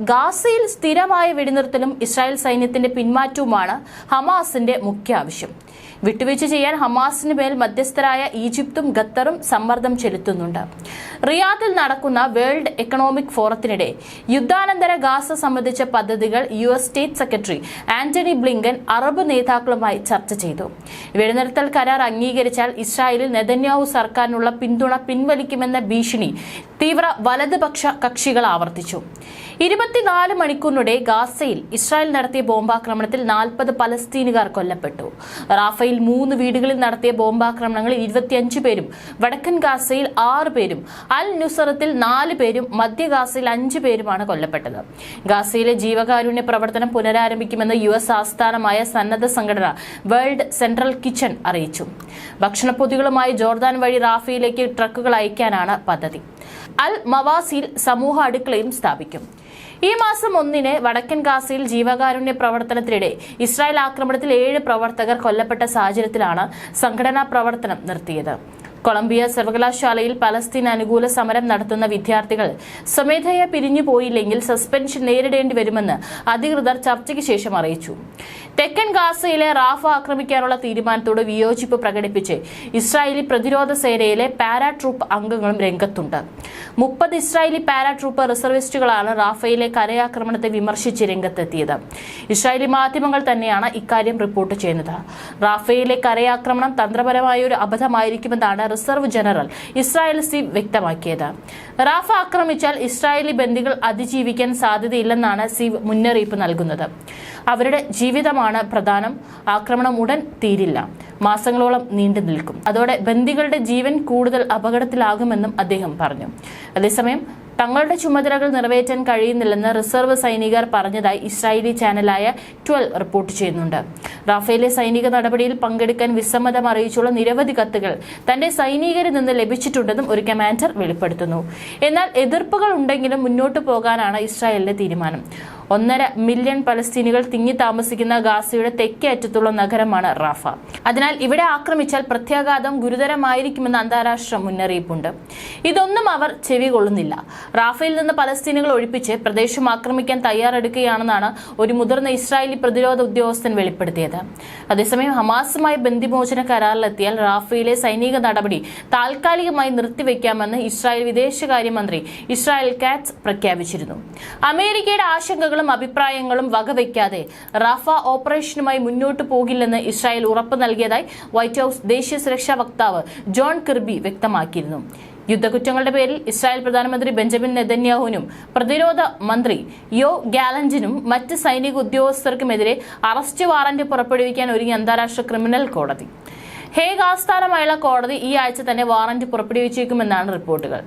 ഗാസയിൽ സ്ഥിരമായ വെടിനിർത്തലും ഇസ്രായേൽ സൈന്യത്തിന്റെ പിന്മാറ്റവുമാണ് ഹമാസിന്റെ മുഖ്യ ആവശ്യം. വിട്ടുവീഴ്ച ചെയ്യാൻ ഹമാസിന് മേൽ മധ്യസ്ഥരായ ഈജിപ്തും ഖത്തറും സമ്മർദ്ദം ചെലുത്തുന്നുണ്ട്. റിയാദിൽ നടക്കുന്ന വേൾഡ് എക്കണോമിക് ഫോറത്തിനിടെ യുദ്ധാനന്തര ഗാസ സംബന്ധിച്ച പദ്ധതികൾ U S state secretary Antony Blinken Arab നേതാക്കളുമായി ചർച്ച ചെയ്തു. വെടിനിർത്തൽ കരാർ അംഗീകരിച്ചാൽ ഇസ്രായേലിൽ നെതന്യാഹു സർക്കാരിനുള്ള പിന്തുണ പിൻവലിക്കുമെന്ന ഭീഷണി തീവ്ര വലതുപക്ഷ കക്ഷികൾ ആവർത്തിച്ചു. ഇരുപത്തിനാല് മണിക്കൂറിനിടെ ഗാസയിൽ ഇസ്രായേൽ നടത്തിയ ബോംബാക്രമണത്തിൽ നാൽപ്പത് പലസ്തീനുകാർ കൊല്ലപ്പെട്ടു. റാഫയിൽ മൂന്ന് വീടുകളിൽ നടത്തിയ ബോംബാക്രമണങ്ങളിൽ ഇരുപത്തിയഞ്ച് പേരും വടക്കൻ ഗാസയിൽ ആറ് പേരും അൽ നുസറത്തിൽ നാല് പേരും മധ്യ ഗാസയിൽ അഞ്ച് പേരുമാണ് കൊല്ലപ്പെട്ടത്. ഗാസയിലെ ജീവകാരുണ്യ പ്രവർത്തനം പുനരാരംഭിക്കുമെന്ന് യു എസ് ആസ്ഥാനമായ സന്നദ്ധ സംഘടന വേൾഡ് സെൻട്രൽ കിച്ചൺ അറിയിച്ചു. ഭക്ഷണപ്പൊതികളുമായി ജോർദാൻ വഴി റാഫയിലേക്ക് ട്രക്കുകൾ അയക്കാനാണ് പദ്ധതി. അൽ മവാസിൽ സമൂഹ അടുക്കളയും സ്ഥാപിക്കും. ഈ മാസം ഒന്നിന് വടക്കൻ ഗാസയിൽ ജീവകാരുണ്യ പ്രവർത്തനത്തിനിടെ ഇസ്രായേൽ ആക്രമണത്തിൽ ഏഴ് പ്രവർത്തകർ കൊല്ലപ്പെട്ട സാഹചര്യത്തിലാണ് സംഘടനാ പ്രവർത്തനം നിർത്തിയത്. കൊളംബിയ സർവകലാശാലയിൽ പലസ്തീൻ അനുകൂല സമരം നടത്തുന്ന വിദ്യാർത്ഥികൾ സ്വമേധയ പിരിഞ്ഞു പോയില്ലെങ്കിൽ സസ്പെൻഷൻ നേരിടേണ്ടി വരുമെന്ന് അധികൃതർ ചർച്ചയ്ക്ക് ശേഷം അറിയിച്ചു. തെക്കൻ ഗാസയിലെ റാഫ ആക്രമിക്കാനുള്ള തീരുമാനത്തോട് വിയോജിപ്പ് പ്രകടിപ്പിച്ച് ഇസ്രായേലി പ്രതിരോധ സേനയിലെ പാരാട്രൂപ്പ് അംഗങ്ങളും രംഗത്തുണ്ട്. മുപ്പത് ഇസ്രായേലി പാരാട്രൂപ്പ് റിസർവിസ്റ്റുകളാണ് റാഫയിലെ കരയാക്രമണത്തെ വിമർശിച്ച് രംഗത്തെത്തിയത്. ഇസ്രായേലി മാധ്യമങ്ങൾ തന്നെയാണ് ഇക്കാര്യം റിപ്പോർട്ട് ചെയ്യുന്നത്. റാഫയിലെ കരയാക്രമണം തന്ത്രപരമായ ഒരു അബദ്ധമായിരിക്കുമെന്നാണ് റിസർവ് ജനറൽ ഇസ്രായേൽ സി വ്യക്തമാക്കിയത്. റാഫ ആക്രമിച്ചാൽ ഇസ്രായേലി ബന്ദികൾ അതിജീവിക്കാൻ സാധ്യതയില്ലെന്നാണ് സീവ് മുന്നറിയിപ്പ് നൽകുന്നത്. അവരുടെ ജീവിതമാണ് പ്രധാനം. ആക്രമണം ഉടൻ തീരില്ല. മാസങ്ങളോളം നീണ്ടു നിൽക്കും. അതോടെ ബന്ദികളുടെ ജീവൻ കൂടുതൽ അപകടത്തിലാകുമെന്നും അദ്ദേഹം പറഞ്ഞു. അതേസമയം തങ്ങളുടെ ചുമതലകൾ നിറവേറ്റാൻ കഴിയുന്നില്ലെന്ന് റിസർവ് സൈനികർ പറഞ്ഞതായി ഇസ്രായേലി ചാനലായ ട്വൽവ് റിപ്പോർട്ട് ചെയ്യുന്നുണ്ട്. റാഫേലെ സൈനിക നടപടിയിൽ പങ്കെടുക്കാൻ വിസമ്മതം അറിയിച്ചുള്ള നിരവധി കത്തുകൾ തന്റെ സൈനികരിൽ നിന്ന് ലഭിച്ചിട്ടുണ്ടെന്നും ഒരു കമാൻഡർ വെളിപ്പെടുത്തുന്നു. എന്നാൽ എതിർപ്പുകൾ ഉണ്ടെങ്കിലും മുന്നോട്ടു പോകാനാണ് ഇസ്രായേലിന്റെ തീരുമാനം. ഒന്നര മില്യൺ പലസ്തീനികൾ തിങ്ങി താമസിക്കുന്ന ഗാസയുടെ തെക്കേ അറ്റത്തുള്ള നഗരമാണ് റാഫ. അതിനാൽ ഇവിടെ ആക്രമിച്ചാൽ പ്രത്യാഘാതം ഗുരുതരമായിരിക്കുമെന്ന് അന്താരാഷ്ട്ര മുന്നറിയിപ്പുണ്ട്. ഇതൊന്നും അവർ ചെവികൊള്ളുന്നില്ല റാഫയിൽ നിന്ന് പലസ്തീനുകൾ ഒഴിപ്പിച്ച് പ്രദേശം ആക്രമിക്കാൻ തയ്യാറെടുക്കുകയാണെന്നാണ് ഒരു മുതിർന്ന ഇസ്രായേലി പ്രതിരോധ ഉദ്യോഗസ്ഥൻ വെളിപ്പെടുത്തിയത്. അതേസമയം ഹമാസുമായി ബന്ദിമോചന കരാറിലെത്തിയാൽ റാഫയിലെ സൈനിക നടപടി താൽക്കാലികമായി നിർത്തിവെക്കാമെന്ന് ഇസ്രായേൽ വിദേശകാര്യമന്ത്രി ഇസ്രായേൽ കാറ്റ്സ് പ്രഖ്യാപിച്ചിരുന്നു. അമേരിക്കയുടെ ആശങ്കകളും അഭിപ്രായങ്ങളും വകവയ്ക്കാതെ റാഫ ഓപ്പറേഷനുമായി മുന്നോട്ട് പോകില്ലെന്ന് ഇസ്രായേൽ ഉറപ്പ് നൽകിയതായി വൈറ്റ് ഹൌസ് ദേശീയ സുരക്ഷാ വക്താവ് ജോൺ കിർബി വ്യക്തമാക്കിയിരുന്നു. യുദ്ധക്കുറ്റങ്ങളുടെ പേരിൽ ഇസ്രായേൽ പ്രധാനമന്ത്രി ബെഞ്ചമിൻ നെതന്യാഹുവിനും പ്രതിരോധ മന്ത്രി യോ ഗാലഞ്ചിനും മറ്റ് സൈനിക ഉദ്യോഗസ്ഥർക്കുമെതിരെ അറസ്റ്റ് വാറന്റ് പുറപ്പെടുവിക്കാൻ ഒരുങ്ങി അന്താരാഷ്ട്ര ക്രിമിനൽ കോടതി. ഹേഗ് ആസ്ഥാനമായുള്ള കോടതി ഈ ആഴ്ച തന്നെ വാറന്റ് പുറപ്പെടുവിച്ചേക്കുമെന്നാണ് റിപ്പോർട്ടുകൾ.